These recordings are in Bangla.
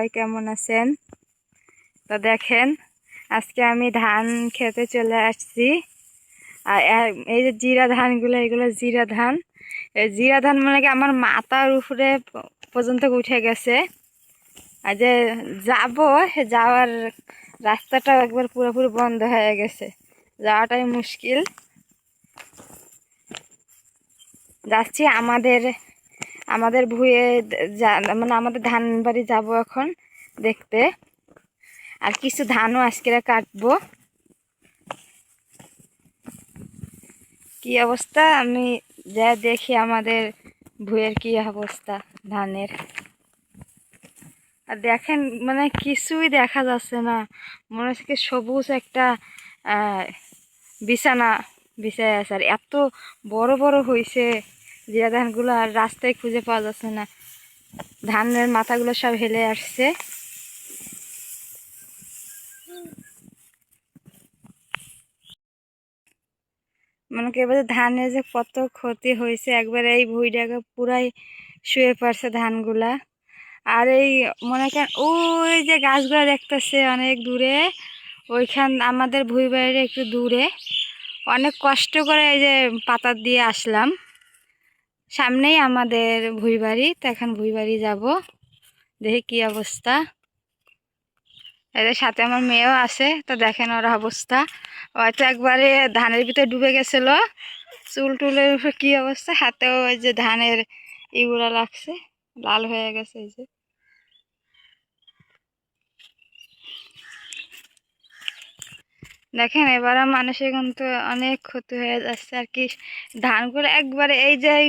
সবাই কেমন আছেন? তো দেখেন, আজকে আমি ধান খেতে চলে আসছি। আর এই যে জিরা ধানগুলো, এগুলো জিরা ধান। এই জিরা ধান মানে কি আমার মাথার উপরে পর্যন্ত উঠে গেছে। আর যে যাব যাওয়ার রাস্তাটাও একবার পুরোপুরি বন্ধ হয়ে গেছে। যাওয়াটাই মুশকিল। যাচ্ছি আমাদের আমাদের ভুয়ে মানে আমাদের ধান বাড়ি যাব এখন দেখতে। আর কিছু ধানও আজকে কাটবো। কি অবস্থা? আমি যা দেখি আমাদের ভুয়ের কি অবস্থা ধানের। আর দেখেন মানে কিছুই দেখা যাচ্ছে না। মনে হচ্ছে সবুজ একটা বিছানা বিছায় আছে। আর এত বড় বড় হয়েছে জিরা ধানগুলো আর রাস্তায় খুঁজে পাওয়া যাচ্ছে না। ধানের মাথাগুলো সব হেলে আসছে। মনে করি এবার ধানের যে কত ক্ষতি হয়েছে, একবার এই ভুঁইটাকে পুরাই শুয়ে পড়ছে ধানগুলা। আর এই মনে করেন ওই যে গাছগুলো দেখতেছে অনেক দূরে, ওইখান আমাদের ভুঁই বাইরে একটু দূরে। অনেক কষ্ট করে এই যে পাতা দিয়ে আসলাম। সামনেই আমাদের ভুই বাড়ি তো এখন ভুই বাড়ি যাব। দেখি কি অবস্থা। এদের সাথে আমার মেয়েও আছে, তো দেখেন ওর অবস্থা। হয়তো একবারে ধানের ভিতরে ডুবে গেছিল। চুল টুলের উপর কী অবস্থা? হাতেও ওই যে ধানের ইগুলা লাগছে, লাল হয়ে গেছে এই যে। দেখেন এবারে মানুষের কিন্তু অনেক ক্ষতি হয়ে যাচ্ছে আর কি। ধানগুলো একবারে এই যে এই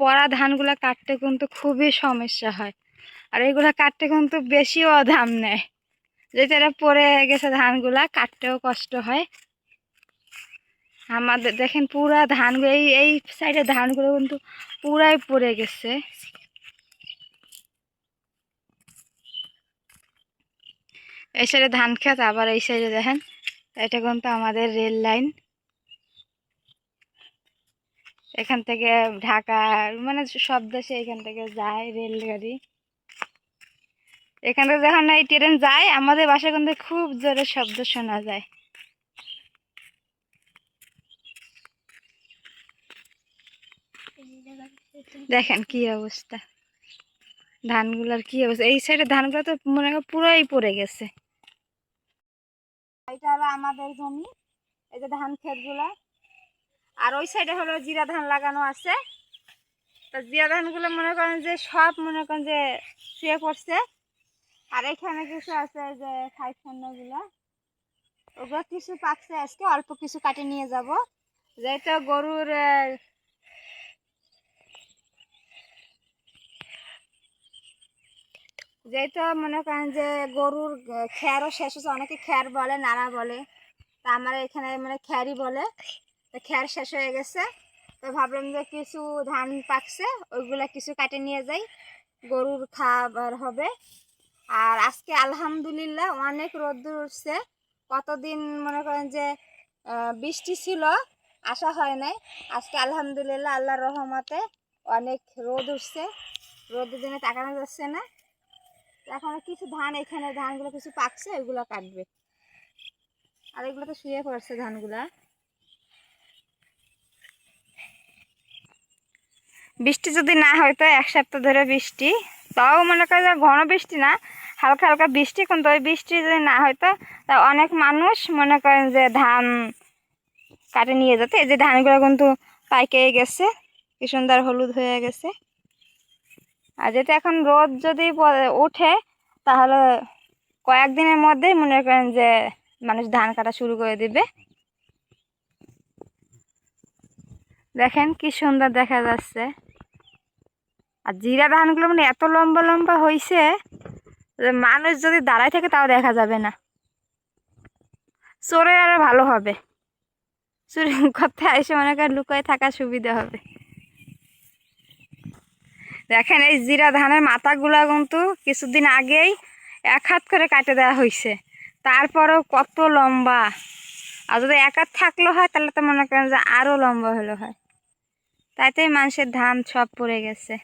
পড়া ধানগুলো কাটতে কিন্তু খুবই সমস্যা হয়। আর এইগুলো কাটতে কিন্তু বেশিও দাম নেয়। যেটা পড়ে গেছে ধানগুলা, কাটতেও কষ্ট হয়। আমাদের দেখেন পুরা ধানগুলো, এই এই সাইডে ধানগুলো কিন্তু পুরাই পড়ে গেছে। এই সাইডে ধান ক্ষেত আবার এই সাইডে দেখেন। এটা কিন্তু আমাদের রেল লাইন। এখান থেকে ঢাকা মানে সব দেশে এখান থেকে যায় রেলগাড়ি। এখান থেকে যখন এই ট্রেন যায়, আমাদের বাসায় কিন্তু খুব জোরে শব্দ শোনা যায়। দেখেন কি অবস্থা। ধানগুলোর কি অবস্থা? এই সাইডে ধানগুলো তো মনে হয় পুরোই পড়ে গেছে। এটা হলো আমাদের জমি, এই যে ধান ক্ষেতগুলা। আর ওই সাইডে হলো জিরা ধান লাগানো আছে। তো জিরা ধানগুলো মনে করেন যে সব মনে করেন যে শুয়ে পড়ছে। আর এখানে কিছু আছে যে খাই ওগুলো কিছু পাকছে আজকে, অল্প কিছু কাটে নিয়ে যাব। যেহেতু গরুর যেহেতু মনে করেন যে গরুর খ্যারও শেষ হচ্ছে, অনেকে খ্যার বলে, নাড়া বলে। তা আমার এখানে মানে খ্যারই বলে। তো খ্যার শেষ হয়ে গেছে। তো ভাবলাম যে কিছু ধান পাকছে, ওইগুলা কিছু কাটে নিয়ে যাই। গরুর খাবার হবে। আর আজকে আলহামদুলিল্লাহ অনেক রোদ্দুর উঠছে। কতদিন মনে করেন যে বৃষ্টি ছিল আসা হয় নাই। আজকে আলহামদুলিল্লাহ আল্লাহর রহমতে অনেক রোদ উঠছে। রোদের দিনে তাকানো যাচ্ছে না। এখন কিছু ধান এখানে, ধানগুলো কিছু পাকছে, ওইগুলো কাটবে। আর এগুলো তো শুয়ে পড়ছে ধানগুলা। বৃষ্টি যদি না হয় তো এক সপ্তাহ ধরে বৃষ্টি। তাও মনে করে ঘন বৃষ্টি না, হালকা হালকা বৃষ্টি, কিন্তু ওই বৃষ্টি যদি না হয় তো তা অনেক মানুষ মনে করেন যে ধান কাটে নিয়ে যেতে। এই যে ধানগুলো কিন্তু পাইকে গেছে, কি সুন্দর হলুদ হয়ে গেছে। আর যেটা এখন রোদ যদি ওঠে, তাহলে কয়েকদিনের মধ্যেই মনে করেন যে মানুষ ধান কাটা শুরু করে দিবে। দেখেন কি সুন্দর দেখা যাচ্ছে। আর জিরা ধানগুলো মানে এত লম্বা লম্বা হয়েছে যে মানুষ যদি দাঁড়ায় থাকে তাও দেখা যাবে না। চোরের আরও ভালো হবে। চুরি করতে এসে মনে করেন লুকায় থাকার সুবিধা হবে। দেখেন, এই জিরা ধানের মাথাগুলো কিন্তু কিছুদিন আগেই এক হাত করে কাটে দেওয়া হয়েছে তারপরেও কত লম্বা। আর যদি এক হাত থাকল হয়, তাহলে তো মনে করেন যে আরও লম্বা হলো হয়। তাইতেই মানুষের ধান সব পড়ে গেছে।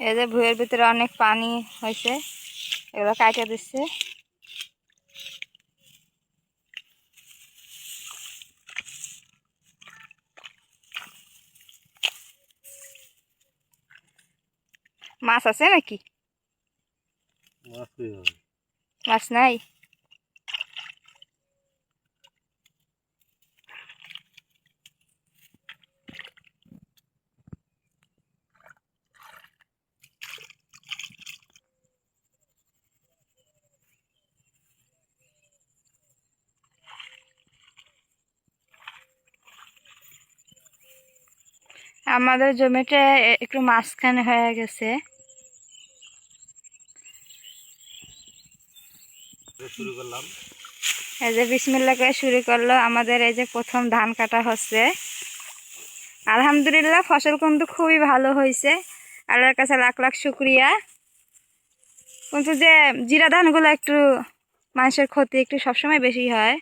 এই যে ভুঁয়ের ভিতরে অনেক পানি হয়েছে এগুলো কাটে দিচ্ছে। মাছ আছে নাকি? মাছ নাই? আমাদের জমিটা একটু মাঝখানে হয়ে গেছে শুরু করলাম এই যে বিসমিল্লা করে শুরু করল, আমাদের এই যে প্রথম ধান কাটা হচ্ছে। আলহামদুলিল্লাহ, ফসল কিন্তু খুবই ভালো হয়েছে। আল্লাহর কাছে লাখ লাখ শুক্রিয়া। কিন্তু যে জিরা ধানগুলো একটু মানুষের ক্ষতি একটু সবসময় বেশি হয়।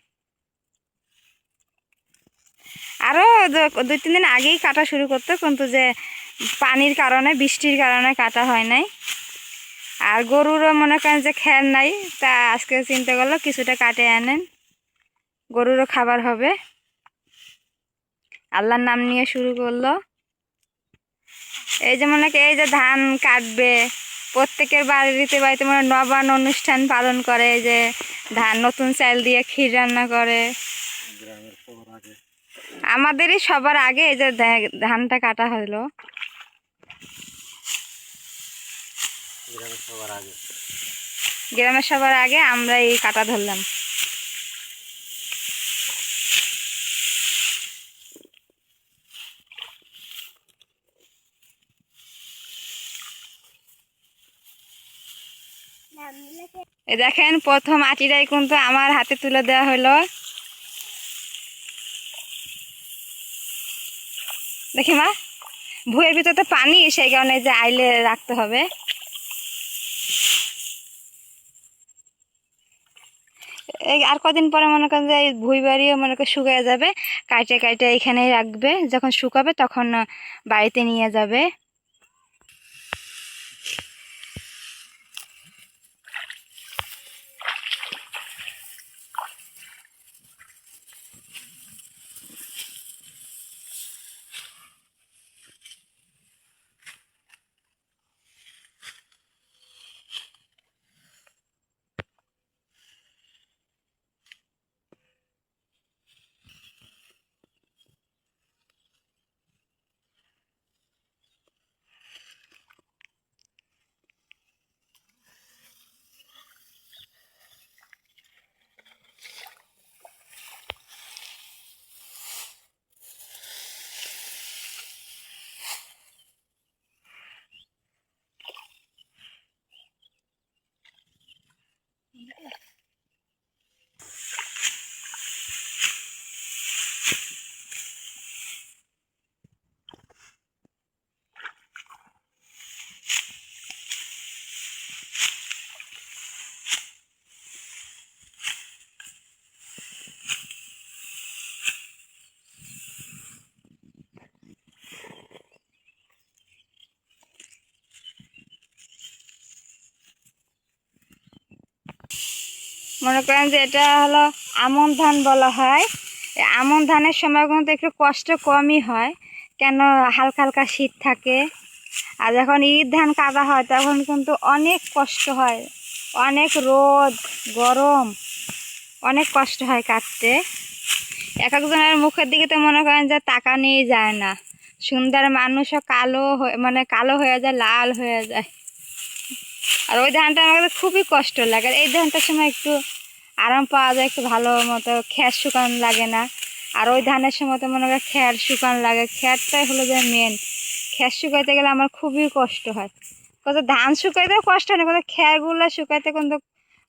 আরও দুই, তিন দিন আগেই কাটা শুরু করতো, কিন্তু যে পানির কারণে, বৃষ্টির কারণে কাটা হয় নাই। আর গরুরও মনে করেন যে খ্যার নাই তা আজকে চিন্তা করল কিছুটা কাটে আনেন। গরুরও খাবার হবে। আল্লাহর নাম নিয়ে শুরু করল। এই যে মনে করি এই যে ধান কাটবে প্রত্যেকের বাড়িতে বাড়িতে মানে নবান অনুষ্ঠান পালন করে এই যে ধান নতুন চাল দিয়ে ক্ষীর রান্না করে। আমাদেরই সবার আগে এই যে ধানটা কাটা হলো। গ্রামের সবার আগে। আমরা এই কাটা ধরলাম। দেখেন, প্রথম আটিটাই কিন্তু আমার হাতে তুলে দেওয়া হলো। দেখি মা, ভুয়ের ভিতরে তো পানি, সেই কারণে যে আইলে রাখতে হবে। এই আর কদিন পরে মনে করেন যে এই ভুই বাড়িও মনে করেন শুকিয়ে যাবে, কাইটে কাইটে এখানেই রাখবে, যখন শুকাবে তখন বাড়িতে নিয়ে যাবে। Yeah. মনে করেন যে এটা হলো আমন ধান বলা হয়। আমন ধানের সময় কিন্তু একটু কষ্ট কমই হয়, কেন হালকা হালকা শীত থাকে। আর যখন ঈদ ধান কাটা হয়, তখন কিন্তু অনেক কষ্ট হয়, অনেক রোদ, গরম, অনেক কষ্ট হয় কাটতে। এক একজনের মুখের দিকে তো মনে করেন যে টাকা নিয়ে যায় না। সুন্দর মানুষও কালো মানে কালো হয়ে যায়, লাল হয়ে যায়। আর ওই ধানটা আমার কাছে খুবই কষ্ট লাগে। আর এই ধানটার সময় একটু আরাম পাওয়া যায়, একটু ভালো মতো খ্যার শুকান লাগে না। আর ওই ধানের সময় তো মনে হয় খ্যার শুকান লাগে। খ্যারটাই হলো যে মেন খ্যার শুকাইতে গেলে আমার খুবই কষ্ট হয়। কত ধান শুকাইতেও কষ্ট হয় না। কত খ্যারগুলো শুকাইতে কিন্তু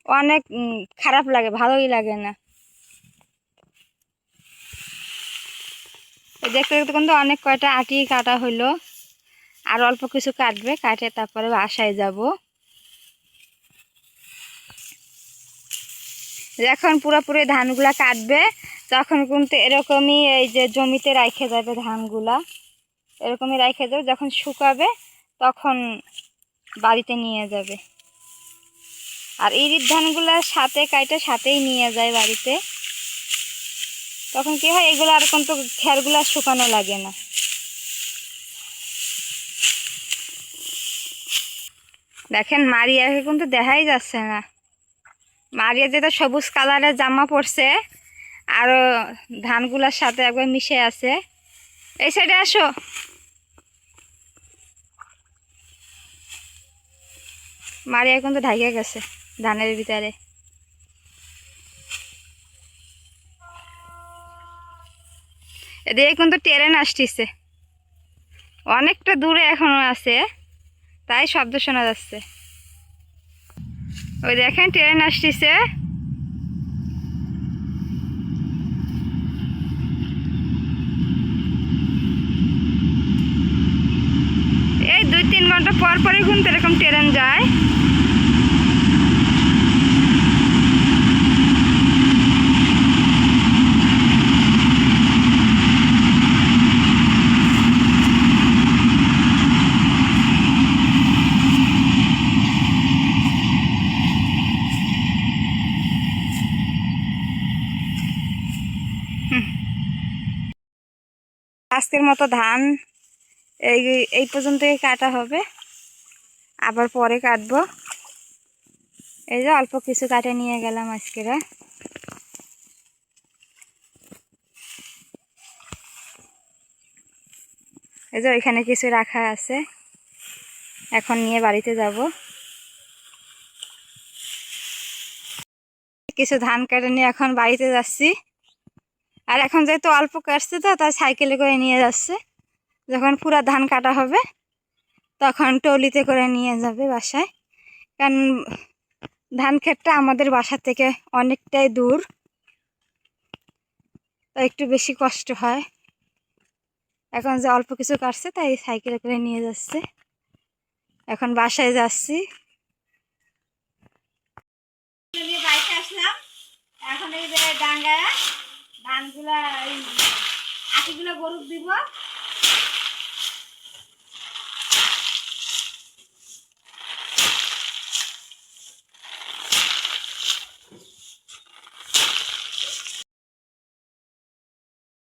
অনেক খারাপ লাগে, ভালোই লাগে না। দেখতে দেখতে কিন্তু অনেক কয়টা আটি কাটা হইল। আর অল্প কিছু কাটবে, কাটে তারপরে বাসায় যাব। যখন পুরোপুরি ধানগুলা কাটবে, তখন কিন্তু এরকমই এই যে জমিতে রাইখে যাবে ধানগুলা। এরকমই রাইখে যাবে, যখন শুকাবে তখন বাড়িতে নিয়ে যাবে। আর ইরির ধানগুলা সাথে কাইটা সাথেই নিয়ে যায় বাড়িতে। তখন কি হয়, এগুলো আর কিন্তু খেরগুলো শুকানো লাগে না। দেখেন, মারিয়াকে কিন্তু দেখাই যাচ্ছে না। মারিয়া যেটা সবুজ কালারের জামা পরছে আরও ধানগুলোর সাথে একবার মিশে আছে। এই সাইডে আসো। মারিয়া কিন্তু ঢাকিয়ে গেছে ধানের ভিতরে। এদিকে কিন্তু ট্রেন আসতেছে। অনেকটা দূরে এখনও আছে, তাই শব্দ শোনা যাচ্ছে। ওই দেখেন ট্রেন আসতেছে। এই দুই তিন ঘণ্টা পর পরই কিন্তু এরকম ট্রেন যায়। মতো ধান। এই এই পর্যন্তই কাটা হবে। আবার পরে কাটবো। এই যে অল্প কিছু কাটে নিয়ে গেলাম আজকের এই যে ওইখানে কিছু রাখা আছে। এখন নিয়ে বাড়িতে যাব। কিছু ধান কেটে নিয়ে এখন বাড়িতে যাচ্ছি। আর এখন যেহেতু অল্প কাটছে তো, তাই সাইকেলে করে নিয়ে যাচ্ছে। যখন পুরা ধান কাটা হবে, তখন টলিতে করে নিয়ে যাবে বাসায়। কারণ ধান ক্ষেতটা আমাদের বাসা থেকে অনেকটাই দূর তো একটু বেশি কষ্ট হয়। এখন যে অল্প কিছু কাটছে, তাই সাইকেলে করে নিয়ে যাচ্ছে। এখন বাসায় যাচ্ছি। এখন এই যে ডাঙ্গায় ধানগুলা এই আটিগুলো গরুর দিব।